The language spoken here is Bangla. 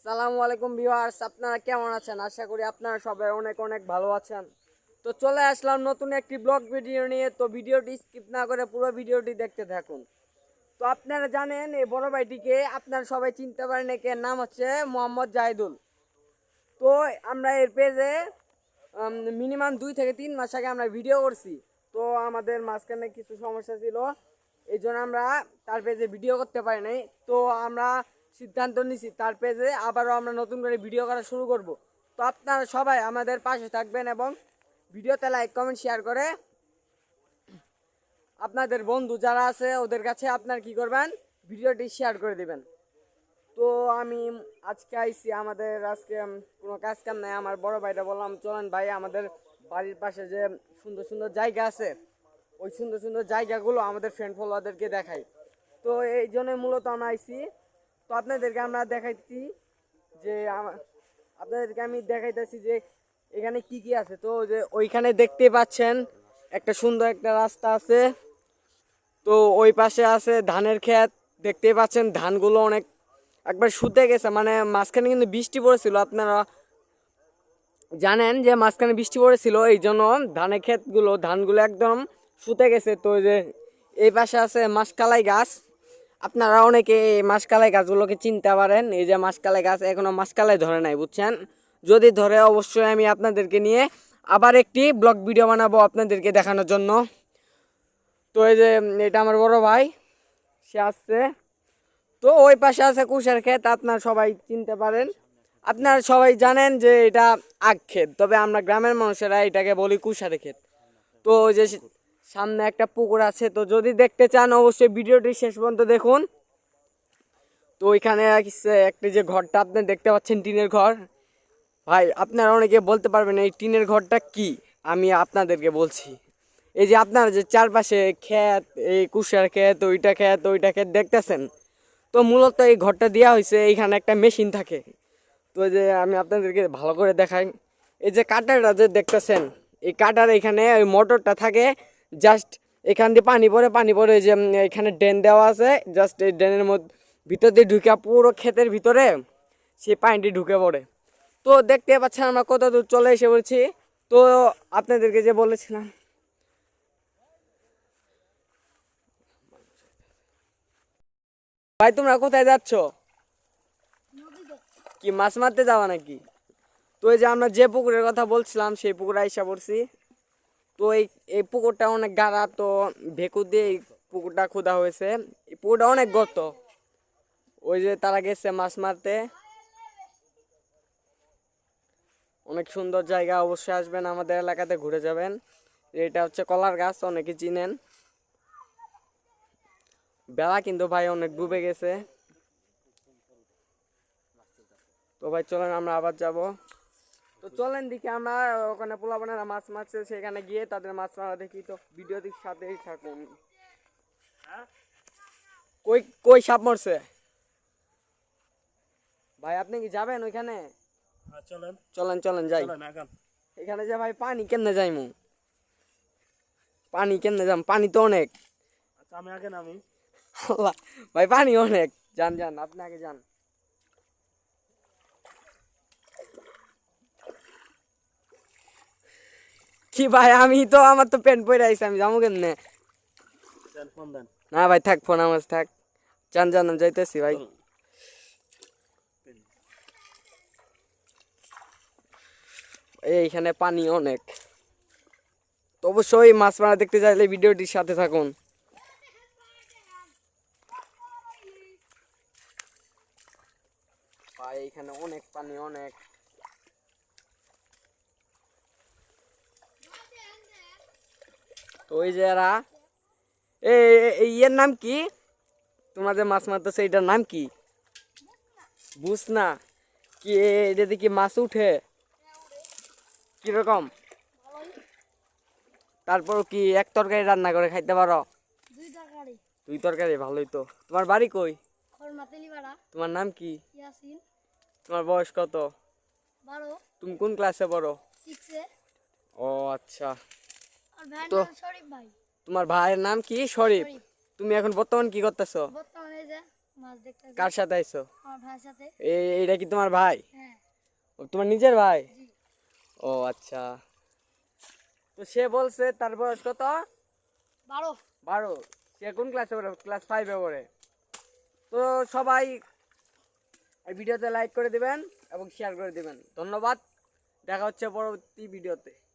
আসসালামু আলাইকুম ভিউয়ার্স, আপনারা কেমন আছেন? আশা করি আপনারা সবাই অনেক অনেক ভালো আছেন। তো চলে আসলাম নতুন একটি ব্লগ ভিডিও নিয়ে। তো ভিডিওটি স্কিপ না করে পুরো ভিডিওটি দেখতে থাকুন। তো আপনারা জানেন, এই বড় ভাইটিকে আপনারা সবাই চিনতে পারেন একে, নাম হচ্ছে মোহাম্মদ জাহিদুল। তো আমরা এর পেজে মিনিমাম দুই থেকে তিন মাস আগে আমরা ভিডিও করছি। তো আমাদের মাঝখানে কিছু সমস্যা ছিল, এই জন্য আমরা তার পেজে ভিডিও করতে পারি নাই। তো আমরা সিদ্ধান্ত নিছি, তার পেজে আবারও আমরা নতুন করে ভিডিও করা শুরু করব। তো আপনারা সবাই আমাদের পাশে থাকবেন এবং ভিডিওতে লাইক, কমেন্ট, শেয়ার করে আপনাদের বন্ধু যারা আছে, ওদের কাছে আপনার কি করবেন? ভিডিওটি শেয়ার করে দিবেন। তো আমি আজকে আইছি, আমাদের আজকে কোনো কাজ কাম নাই। আমার বড় ভাইটা বললাম, চলেন ভাই, আমাদের বাড়ির পাশে যে সুন্দর সুন্দর জায়গা আছে, ওই সুন্দর সুন্দর জায়গাগুলো আমাদের ফ্রেন্ড ফলোয়ারদেরকে দেখাই। তো এই জন্যই মূলত আমরা আইছি তো আপনাদেরকে আমরা দেখাইছি যে আপনাদেরকে আমি দেখাইতেছি যে এখানে কি কি আছে। তো যে ওইখানে দেখতে পাচ্ছেন একটা সুন্দর একটা রাস্তা আছে। তো ওই পাশে আছে ধানের ক্ষেত। দেখতেই পাচ্ছেন ধানগুলো অনেক একবার শুতে গেছে। মানে মাঝখানে কিন্তু বৃষ্টি পড়েছিল, আপনারা জানেন যে মাঝখানে বৃষ্টি পড়েছিল এই জন্য ধানের ক্ষেতগুলো, ধানগুলো একদম শুতে গেছে। তো যে এই পাশে আছে মাসকালাই গাছ। আপনারা অনেকে এই মাসকালাই গাছগুলোকে চিনতে পারেন, এই যে মাসকালাই গাছ এখনও মাসকালাই ধরে নাই, বুঝছেন? যদি ধরে, অবশ্যই আমি আপনাদেরকে নিয়ে আবার একটি ব্লগ ভিডিও বানাবো আপনাদেরকে দেখানোর জন্য। তো এই যে, এটা আমার বড় ভাই, সে আসছে। তো ওই পাশে আছে কুষার ক্ষেত, আপনারা সবাই চিনতে পারেন। আপনারা সবাই জানেন যে এটা আখ ক্ষেত, তবে আমরা গ্রামের মানুষেরা এটাকে বলি কুষার ক্ষেত। তো ওই যে সামনে একটা পুকুর আছে, তো যদি দেখতে চান অবশ্যই ভিডিওটি শেষ পর্যন্ত দেখুন। তো ওইখানে একটি যে ঘরটা, আপনি দেখতে পাচ্ছেন টিনের ঘর। ভাই, আপনারা অনেকে বলতে পারবেন এই টিনের ঘরটা কি? আমি আপনাদেরকে বলছি। এই যে আপনারা যে চারপাশে ক্ষেত, এই কুষার ক্ষেত, ওইটা ক্ষেত ওইটা ক্ষেত দেখতেছেন? তো মূলত এই ঘরটা দেওয়া হয়েছে এইখানে একটা মেশিন থাকে। তো যে আমি আপনাদেরকে ভালো করে দেখাই। এই যে কাটারটা যে দেখতেছেন, এই কাটার এখানে ওই মোটরটা থাকে জাস্ট এখান দিয়ে পানি পড়ে পানি পড়ে যে এখানে ড্রেন দেওয়া আছে। জাস্ট এই ড্রেনের মধ্যে, ভিতর দিয়ে ঢুকে পুরো ক্ষেতের ভিতরে সেই পানিটি ঢুকে পড়ে। তো দেখতে পাচ্ছেন আমরা কত দূর চলে এসে বলছি তো আপনাদেরকে যে বলেছিলাম, ভাই, তোমরা কোথায় যাচ্ছ? কি মাছ মারতে যাওয়া নাকি? তো এই যে আমরা যে পুকুরের কথা বলছিলাম, সেই পুকুরে আইসা পড়ছি। তো এই এই পুকুরটা অনেক গাড়া, তো ভেকু দিয়ে এই পুকুরটা খোদা হয়েছে। এই পুকুরটা অনেক গত ওই যে তারা গেছে মাছ মারতে। অনেক সুন্দর জায়গা, অবশ্যই আসবেন আমাদের এলাকাতে, ঘুরে যাবেন। এটা হচ্ছে কলার গাছ, অনেকে চিনেন। বেলা কিন্তু ভাই অনেক ডুবে গেছে। তো ভাই চলেন, আমরা আবার যাব। তো চলেন দেখি আমরা ওখানে পোলাপানেরা মাছ মারছে সেখানে গিয়ে তাদের মাছ মারা দেখি। তো ভিডিওটির সাথেই থাকুন। কই কই সাপ মরছে? ভাই আপনি কি যাবেন ওইখানে? হ্যাঁ, চলেন। চলেন চলেন যাই। এখানে যে ভাই পানি কেমনে যাই মু পানি কেমনে যাম? পানি তো অনেক। আচ্ছা আমি আগে নামি ভাই পানি অনেক। যান যান আপনি আগে যান। কি ভাই, আমি তো, আমার তো প্যান্ট পরে আইছি, আমি যাব দেন না ভাই, থাক, ফোন আমার থাক। যান আমি যাইতেছি ভাই। এইখানে পানি অনেক। তো অবশ্যই মাছ মারা দেখতে চাইলে ভিডিওটির সাথে থাকুন। ভাই, এইখানে অনেক পানি, অনেক। তো ওই যে এরা এই ইয়ের নাম কি? তোমরা যে মাছ মারতেছে এটার নাম কি? বুঝ না কি এটাতে কি মাছ উঠে? কীরকম? তারপর কি এক তরকারি রান্না করে খাইতে পারো? দুই তরকারি। ভালোই তো। তোমার বাড়ি কই? তোমার নাম কি? তোমার বয়স কত? তুমি কোন ক্লাসে পড়ো? ও আচ্ছা। তো- তোমার ভাইয়ের নাম কি? শরীফ। তুমি এখন বর্তমান কি করতেছো। কার সাথে আইছো? এইটা কি তোমার ভাই? হ্যাঁ। তোমার নিজের ভাই? ও আচ্ছা। তো সে বলছে তার বয়স কত? বারো। বারো। সে কোন ক্লাসে পড়ে? ক্লাস ফাইভে পড়ে। তো সবাই এই ভিডিওতে লাইক করে দিবেন এবং শেয়ার করে দিবেন। ধন্যবাদ। দেখা হচ্ছে পরবর্তী ভিডিওতে।